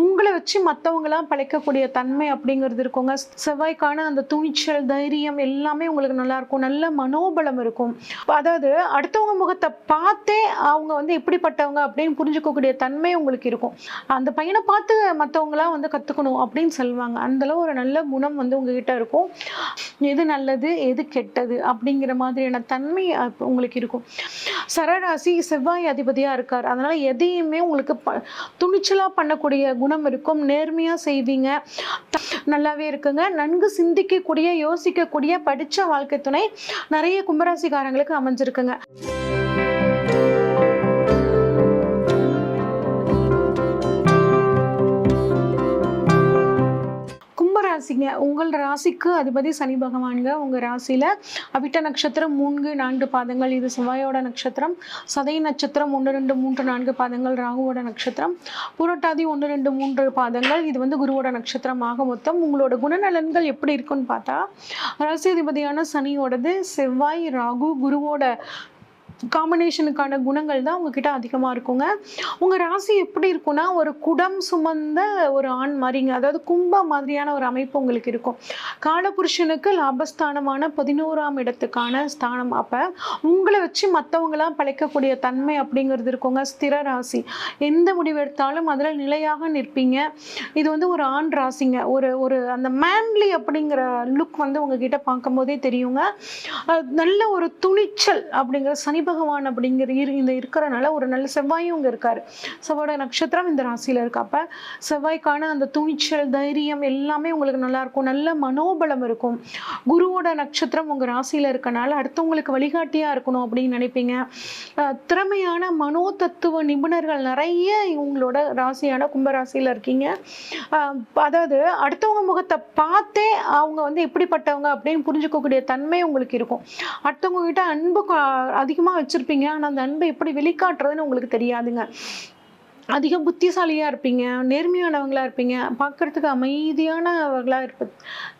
உங்களை வச்சு மற்றவங்களாம் பழைக்கக்கூடிய தன்மை அப்படிங்கிறது இருக்குங்க. செவ்வாய்க்கான அந்த துணிச்சல் தைரியம் எல்லாமே உங்களுக்கு நல்லா இருக்கும். நல்ல மனோபலம் இருக்கும். அதாவது அடுத்தவங்க முகத்தை பார்த்தே அவங்க வந்து எப்படிப்பட்டவங்க அப்படின்னு புரிஞ்சுக்கக்கூடிய தன்மை உங்களுக்கு இருக்கும். அந்த பையனை பார்த்து மற்றவங்களாம் வந்து கற்றுக்கணும் அப்படின்னு சொல்லுவாங்க. அந்தளவு ஒரு நல்ல குணம் வந்து உங்ககிட்ட இருக்கும். எது நல்லது எது கெட்டது அப்படிங்கிற மாதிரியான தன்மை உங்களுக்கு இருக்கும். சரராசி செவ்வாய் அதிபதியாக இருக்கார். அதனால் எதையுமே உங்களுக்கு ப துணிச்சலாக பண்ணக்கூடிய குணம் இருக்கும். நேர்மையாக செய்வீங்க. நல்லாவே இருக்குங்க. நன்கு சிந்திக்கக்கூடிய யோசிக்கக்கூடிய படித்த வாழ்க்கை துணை நிறைய கும்பராசிக்காரங்களுக்கு அமைஞ்சிருக்குங்க. ராசிங்க உங்கள் ராசிக்கு அதிபதி சனி பகவான்க உங்கள் ராசியில் அவிட்ட நட்சத்திரம் மூன்று நான்கு பாதங்கள். இது செவ்வாயோட நட்சத்திரம். சதய நட்சத்திரம் ஒன்று ரெண்டு மூன்று நான்கு பாதங்கள். ராகுவோட நட்சத்திரம். புரட்டாதி ஒன்று ரெண்டு மூன்று பாதங்கள். இது வந்து குருவோட நட்சத்திரம் ஆக மொத்தம். உங்களோட குணநலன்கள் எப்படி இருக்குன்னு பார்த்தா ராசி அதிபதியான சனியோடது செவ்வாய் ராகு குருவோட காம்பினேஷனுக்கான குணங்கள் தான் உங்ககிட்ட அதிகமாக இருக்குங்க. உங்கள் ராசி எப்படி இருக்கும்னா ஒரு குடம் சுமந்த ஒரு ஆண் மாதிரிங்க. அதாவது கும்ப மாதிரியான ஒரு அமைப்பு உங்களுக்கு இருக்கும். காலபுருஷனுக்கு லாபஸ்தானமான பதினோராம் இடத்துக்கான ஸ்தானம். அப்போ உங்களை வச்சு மற்றவங்களாம் பழைக்கக்கூடிய தன்மை அப்படிங்கிறது இருக்குங்க. ஸ்திர ராசி. எந்த முடிவு எடுத்தாலும் அதில் நிலையாக நிற்பீங்க. இது வந்து ஒரு ஆண் ராசிங்க. ஒரு ஒரு அந்த மேன்லி அப்படிங்கிற லுக் வந்து உங்ககிட்ட பார்க்கும்போதே தெரியுங்க. நல்ல ஒரு துணிச்சல் அப்படிங்கிற சனி பகவான் அப்படிங்கிற இரு இந்த இருக்கிறனால ஒரு நல்ல செவ்வாயும் இங்கே இருக்கார். செவ்வாயோட நட்சத்திரம் இந்த ராசியில் இருக்கு. அப்போ செவ்வாய்க்கான அந்த துணிச்சல் தைரியம் எல்லாமே உங்களுக்கு நல்லா இருக்கும். நல்ல மனோபலம் இருக்கும். குருவோட நட்சத்திரம் உங்கள் ராசியில் இருக்கனால அடுத்தவங்களுக்கு வழிகாட்டியாக இருக்கணும் அப்படின்னு நினைப்பீங்க. திறமையான மனோ தத்துவ நிபுணர்கள் நிறைய உங்களோட ராசியான கும்பராசியில் இருக்கீங்க. அதாவது அடுத்தவங்க முகத்தை பார்த்தே அவங்க வந்து எப்படிப்பட்டவங்க அப்படின்னு புரிஞ்சுக்கக்கூடிய தன்மை உங்களுக்கு இருக்கும். அடுத்தவங்க கிட்ட அன்பு அதிகமாக வச்சுருப்பீங்க. ஆனால் அந்த அன்பை எப்படி வெளிக்காட்டுறதுன்னு உங்களுக்கு தெரியாதுங்க. அதிக புத்திசாலியாக இருப்பீங்க நேர்மையானவங்களா இருப்பீங்க பார்க்கறதுக்கு அமைதியானவர்களாக இருப்ப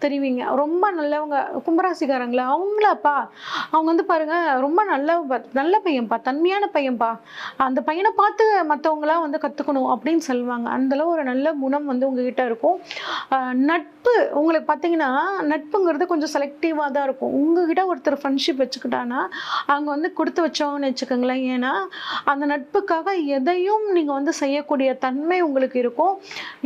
தெரிவிங்க. ரொம்ப நல்லவங்க கும்பராசிக்காரங்களா அவங்களாப்பா. அவங்க வந்து பாருங்கள் ரொம்ப நல்ல நல்ல பையன்ப்பா தன்மையான பையன்ப்பா அந்த பையனை பார்த்து மற்றவங்களாம் வந்து கற்றுக்கணும் அப்படின்னு சொல்லுவாங்க. அந்தளவு ஒரு நல்ல குணம் வந்து உங்ககிட்ட இருக்கும். நட்பு உங்களுக்கு பார்த்தீங்கன்னா நட்புங்கிறது கொஞ்சம் செலக்டிவாக தான் இருக்கும். உங்ககிட்ட ஒருத்தர் ஃப்ரெண்ட்ஷிப் வச்சுக்கிட்டான்னா அவங்க வந்து கொடுத்து வச்சவங்கன்னு வச்சுக்கோங்களேன். ஏன்னா அந்த நட்புக்காக எதையும் நீங்கள் வந்து செய்யக்கூடிய தன்மை உங்களுக்கு இருக்கும்.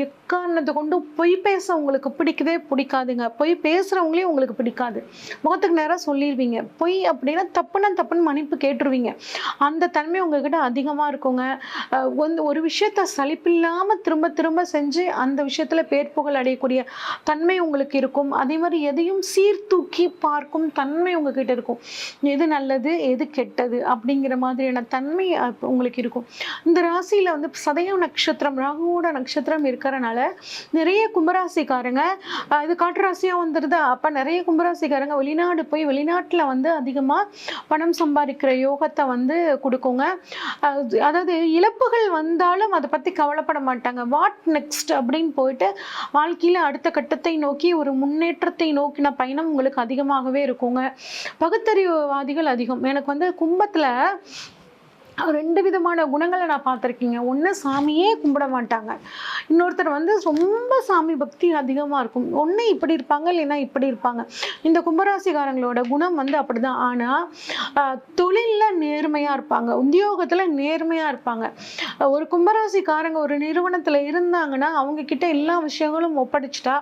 எக்காரணத்தை கொண்டு பொய் பேச உங்களுக்கு பிடிக்கவே பிடிக்காதுங்க. பொய் பேசுகிறவங்களே உங்களுக்கு பிடிக்காது. முகத்துக்கு நேராக சொல்லிடுவீங்க. பொய் அப்படின்னா தப்புன்னு தப்புன்னு மன்னிப்பு கேட்டுருவீங்க. அந்த தன்மை உங்ககிட்ட அதிகமாக இருக்குங்க. வந்து ஒரு விஷயத்த சலிப்பில்லாமல் திரும்ப திரும்ப செஞ்சு அந்த விஷயத்தில் பேர் புகழ் அடையக்கூடிய தன்மை உங்களுக்கு இருக்கும். அதே மாதிரி எதையும் சீர்தூக்கி பார்க்கும் தன்மை உங்ககிட்ட இருக்கும். எது நல்லது எது கெட்டது அப்படிங்கிற மாதிரியான தன்மை உங்களுக்கு இருக்கும். இந்த ராசியில் வந்து சதயம் நட்சத்திரம் ராகுவோட நட்சத்திரம் இருக்கிறனால நிறைய கும்பராசிக்காரங்க இது காட்டுராசியாக வந்துடுது வந்துடுதா அப்போ நிறைய கும்பராசிக்காரங்க வெளிநாடு போய் வெளிநாட்டில் வந்து அதிகமாக பணம் சம்பாதிக்கிற யோகத்தை வந்து கொடுக்குங்க. அதாவது இழப்புகள் வந்தாலும் அதை பற்றி கவலைப்பட மாட்டாங்க. வாட் நெக்ஸ்ட் அப்படின்னு போயிட்டு வாழ்க்கையில் அடுத்த கட்டத்தை நோக்கி ஒரு முன்னேற்றத்தை நோக்கின பயணம் உங்களுக்கு அதிகமாகவே இருக்குங்க. பகுத்தறிவுவாதிகள் அதிகம். எனக்கு வந்து கும்பத்தில் ரெண்டு விதமான குணங்களை நான் பார்த்துருக்கீங்க. ஒன்று சாமியே கும்பிட மாட்டாங்க. இன்னொருத்தர் வந்து ரொம்ப சாமி பக்தி அதிகமாக இருக்கும். ஒன்று இப்படி இருப்பாங்க இல்லைன்னா இப்படி இருப்பாங்க. இந்த கும்பராசிக்காரங்களோட குணம் வந்து அப்படிதான். ஆனால் தொழிலில் நேர்மையாக இருப்பாங்க. உத்தியோகத்தில் நேர்மையாக இருப்பாங்க. ஒரு கும்பராசிக்காரங்க ஒரு நிறுவனத்தில் இருந்தாங்கன்னா அவங்கக்கிட்ட எல்லா விஷயங்களும் ஒப்படைச்சிட்டா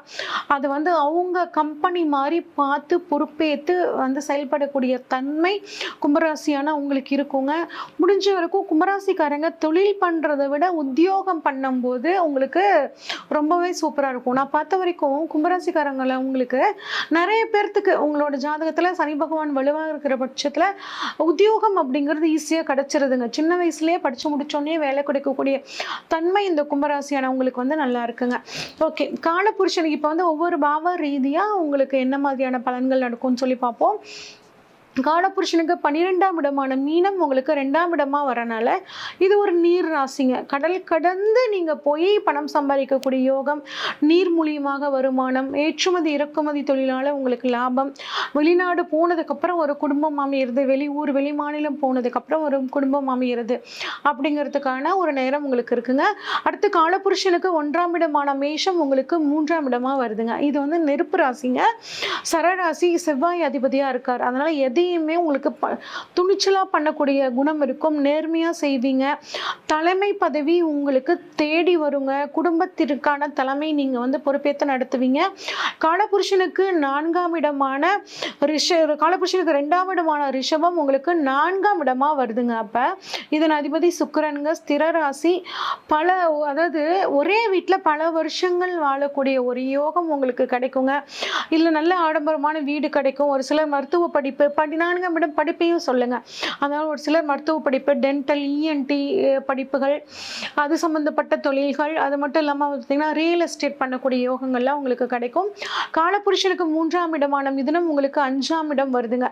அது வந்து அவங்க கம்பெனி மாதிரி பார்த்து பொறுப்பேற்று வந்து செயல்படக்கூடிய தன்மை கும்பராசியான உங்களுக்கு இருக்குங்க. முடிஞ்ச வரைக்கும் கும்பராசிக்காரங்க தொழில் பண்ணுறதை விட உத்தியோகம் பண்ணும்போது உங்களுக்கு ரொம்பவே சூப்பராக இருக்கும். நான் பார்த்த வரைக்கும் கும்பராசிக்காரங்களை உங்களுக்கு நிறைய பேர்த்துக்கு உங்களோட ஜாதகத்தில் சனி பகவான் வலுவாக இருக்கிற பட்சத்தில் உத்தியோகம் அப்படிங்கிறது ஈஸியாக கிடச்சிருதுங்க. சின்ன வயசுலேயே படித்து முடித்தோடனே வேலை கிடைக்கக்கூடிய தன்மை இந்த கும்பராசியானவங்களுக்கு வந்து நல்லா இருக்குங்க. ஓகே காலபுருஷனுக்கு இப்போ வந்து ஒவ்வொரு பாவ ரீதியாக உங்களுக்கு என்ன மாதிரியான பலன்கள் நடக்கும்னு சொல்லி பார்ப்போம். காலபுருஷனுக்கு பன்னிரெண்டாம் இடமான மீனம் உங்களுக்கு ரெண்டாம் இடமா வரனால இது ஒரு நீர் ராசிங்க. கடல் கடந்து நீங்கள் போய் பணம் சம்பாதிக்கக்கூடிய யோகம் நீர் மூலியமாக வருமானம் ஏற்றுமதி இறக்குமதி தொழிலால் உங்களுக்கு லாபம். வெளிநாடு போனதுக்கப்புறம் ஒரு குடும்பம் அமையிறது வெளியூர் வெளி மாநிலம் போனதுக்கப்புறம் ஒரு குடும்பம் அமையிறது அப்படிங்கிறதுக்கான ஒரு நேரம் உங்களுக்கு இருக்குங்க. அடுத்து காலபுருஷனுக்கு ஒன்றாம் இடமான மேஷம் உங்களுக்கு மூன்றாம் இடமா வருதுங்க. இது வந்து நெருப்பு ராசிங்க. சரராசி செவ்வாய் அதிபதியாக இருக்கார். அதனால் எதையும் உங்களுக்கு ப துணிச்சலாக பண்ணக்கூடிய குணம் இருக்கும். நேர்மையாக செய்வீங்க. தலைமை பதவி உங்களுக்கு தேடி வருங்க. குடும்பத்திற்கான தலைமை நீங்கள் வந்து பொறுப்பேற்று நடத்துவீங்க. காலபுருஷனுக்கு நான்காம் இடமான ரிஷ காலபுருஷனுக்கு ரெண்டாம் இடமான ரிஷபம் உங்களுக்கு நான்காம் இடமா வருதுங்க அப்போ. இதன் அதிபதி சுக்கரனுங்க ஸ்திர ராசி. பல அதாவது ஒரே வீட்டில் பல வருஷங்கள் வாழக்கூடிய ஒரு யோகம் உங்களுக்கு கிடைக்குங்க. இல்லை நல்ல ஆடம்பரமான வீடு கிடைக்கும். ஒரு சிலர் மருத்துவ படிப்பு காட்டினானுங்க இடம் படிப்பையும் சொல்லுங்கள் அதனால் ஒரு சிலர் மருத்துவ படிப்பு டென்டல் இஎன்டி படிப்புகள் அது சம்பந்தப்பட்ட தொழில்கள் அது மட்டும் இல்லாமல் பார்த்தீங்கன்னா ரியல் எஸ்டேட் பண்ணக்கூடிய யோகங்கள்லாம் உங்களுக்கு கிடைக்கும். காலப்புருஷனுக்கு மூன்றாம் இடமான மிதனம் உங்களுக்கு அஞ்சாம் இடம் வருதுங்க.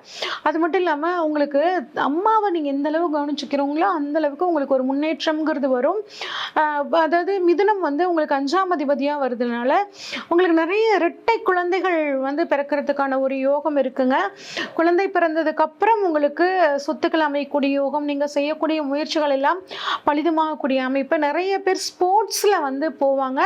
அது மட்டும் இல்லாமல் உங்களுக்கு அம்மாவை நீங்கள் எந்த அளவு கவனிச்சுக்கிறீங்களோ அந்த அளவுக்கு உங்களுக்கு ஒரு முன்னேற்றம்ங்கிறது வரும். அதாவது மிதனம் வந்து உங்களுக்கு அஞ்சாம் அதிபதியாக வருதுனால உங்களுக்கு நிறைய இரட்டை குழந்தைகள் வந்து பிறக்கிறதுக்கான ஒரு யோகம் இருக்குங்க. குழந்தை பிற அப்புறம் உங்களுக்கு சொத்துக்கள் அமையக்கூடிய யோகம் நீங்கள் செய்யக்கூடிய முயற்சிகள் எல்லாம் பலிதமாகக்கூடிய அமைப்பு. நிறைய பேர் ஸ்போர்ட்ஸில் வந்து போவாங்க.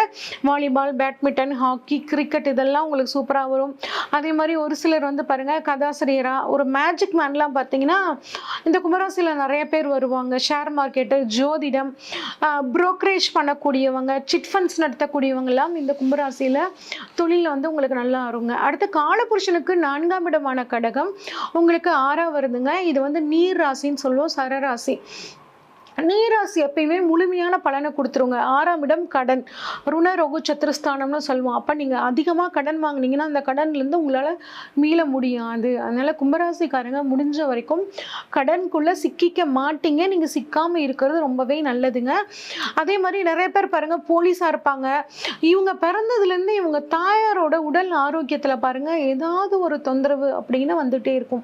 வாலிபால் பேட்மிண்டன் ஹாக்கி கிரிக்கெட் இதெல்லாம் உங்களுக்கு சூப்பராக வரும். அதே மாதிரி ஒரு சிலர் வந்து பாருங்க கதாசிரியராக ஒரு மேஜிக் மேன்லாம் பார்த்தீங்கன்னா இந்த கும்பராசியில் நிறைய பேர் வருவாங்க. ஷேர் மார்க்கெட்டு ஜோதிடம் புரோக்கரேஜ் பண்ணக்கூடியவங்க சிட் ஃபண்ட்ஸ் நடத்தக்கூடியவங்கெல்லாம் இந்த கும்பராசியில் தொழிலில் வந்து உங்களுக்கு நல்லா வருங்க அடுத்து காலபுருஷனுக்கு நான்காம் இடமான கடகம். உங்களுக்கு ஆறா வருதுங்க. இது வந்து நீர் ராசின்னு சொல்லுவோம். சரராசி நீராசி எப்பயுமே முழுமையான பலனை கொடுத்துருங்க. ஆறாம் இடம் கடன். ருண ரொகு சத்துருஸ்தானம்னு சொல்லுவோம். அப்போ நீங்கள் அதிகமாக கடன் வாங்கினீங்கன்னா அந்த கடன்லேருந்து உங்களால் மீள முடியாது. அதனால் கும்பராசிக்காரங்க முடிஞ்ச வரைக்கும் கடனுக்குள்ளே சிக்கிக்க மாட்டீங்க. நீங்கள் சிக்காமல் இருக்கிறது ரொம்பவே நல்லதுங்க. அதே மாதிரி நிறைய பேர் பாருங்கள் போலீஸாக இருப்பாங்க. இவங்க பிறந்ததுலேருந்து இவங்க தாயாரோட உடல் ஆரோக்கியத்தில் பாருங்கள் ஏதாவது ஒரு தொந்தரவு அப்படின்னு வந்துகிட்டே இருக்கும்.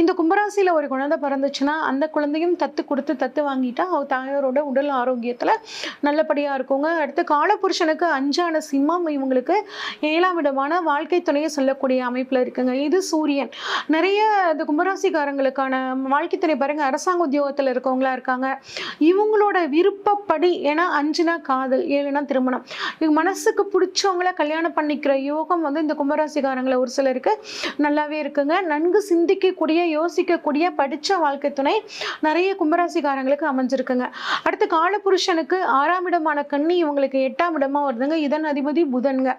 இந்த கும்பராசியில் ஒரு குழந்தை பிறந்துச்சுன்னா அந்த குழந்தையும் தத்து கொடுத்து தத்து வாங்கிட்டா தாயாரோட உடல் ஆரோக்கியத்தில் நல்லபடியாக இருக்குங்க. அடுத்து காலபுருஷனுக்கு அஞ்சான சிம்மம் இவங்களுக்கு ஏழாம் விதமான வாழ்க்கை துணையை சொல்லக்கூடிய அமைப்பில் இருக்குங்க. இது சூரியன். நிறைய இந்த கும்பராசிக்காரங்களுக்கான வாழ்க்கை துணை பாருங்க அரசாங்க உத்தியோகத்தில் இருக்கவங்களா இருக்காங்க. இவங்களோட விருப்பப்படி ஏன்னா அஞ்சுனா காதல் ஏழுனா திருமணம். இவங்க மனசுக்கு பிடிச்சவங்கள கல்யாணம் பண்ணிக்கிற யோகம் வந்து இந்த கும்பராசிக்காரங்களை ஒரு சிலருக்கு நல்லாவே இருக்குங்க. நன்கு சிந்திக்கக்கூடிய யோசிக்கக்கூடிய படித்த வாழ்க்கை துணை நிறைய கும்பராசிக்காரங்களுக்கு அமைஞ்சிருக்குங்க அடுத்து காலபுருஷனுக்கு ஆறாம் இடமான கன்னி இவங்களுக்கு எட்டாம் இடமா வருதுங்க. இதன் அதிபதி புதன்ங்க.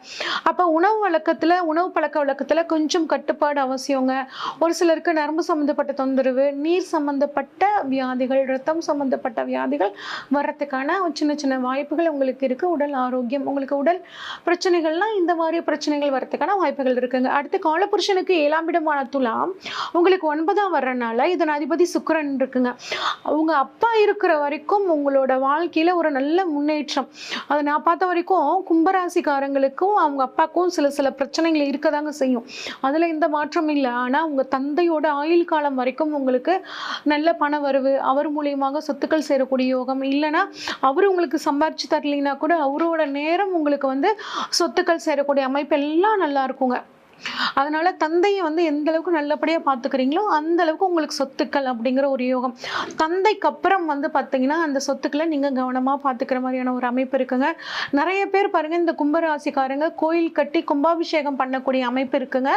அப்போ உணவு வழக்கத்தில் உணவு பழக்க வழக்கத்தில் கொஞ்சம் கட்டுப்பாடு அவசியங்க. ஒரு சிலருக்கு நரம்பு சம்மந்தப்பட்ட தொந்தரவு நீர் சம்மந்தப்பட்ட வியாதிகள் ரத்தம் சம்மந்தப்பட்ட வியாதிகள் வர்றதுக்கான சின்ன சின்ன வாய்ப்புகள் உங்களுக்கு இருக்குது உடல் ஆரோக்கியம் உங்களுக்கு உடல் பிரச்சனைகள்லாம் இந்த மாதிரி பிரச்சனைகள் வர்றதுக்கான வாய்ப்புகள் இருக்குங்க. அடுத்து காலபுருஷனுக்கு ஏழாம் இடமான துலாம் உங்களுக்கு ஒன்பதாம் வர்றனால இதன் அதிபதி சுக்கரன் இருக்குங்க. அவங்க அப்பா இருக்கிற வரைக்கும் உங்களோட வாழ்க்கையில் ஒரு நல்ல முன்னேற்றம். அதை நான் பார்த்த வரைக்கும் கும்பராசிக்காரங்களுக்கும் அவங்க அப்பாவுக்கும் சில சில பிரச்சனைகள் இருக்கதாங்க செய்யும். அதில் எந்த மாற்றம் இல்லை. ஆனால் உங்கள் தந்தையோட ஆயுள் காலம் வரைக்கும் உங்களுக்கு நல்ல பண வரவு அவர் மூலியமாக சொத்துக்கள் சேரக்கூடிய யோகம். இல்லைன்னா அவர் உங்களுக்கு சம்பாரிச்சு தரலைன்னா கூட அவரோட நேரம் உங்களுக்கு வந்து சொத்துக்கள் சேரக்கூடிய அமைப்பு எல்லாம் நல்லா இருக்குங்க. அதனால தந்தையை வந்து எந்த அளவுக்கு நல்லபடியா பாத்துக்கிறீங்களோ அந்த அளவுக்கு உங்களுக்கு சொத்துக்கள் அப்படிங்கிற ஒரு யோகம். தந்தைக்கு அப்புறம் வந்து பார்த்தீங்கன்னா அந்த சொத்துக்களை நீங்க கவனமா பாத்துக்கிற மாதிரியான ஒரு அமைப்பு இருக்குங்க. நிறைய பேர் பாருங்க இந்த கும்பராசிக்காரங்க கோயில் கட்டி கும்பாபிஷேகம் பண்ணக்கூடிய அமைப்பு இருக்குங்க.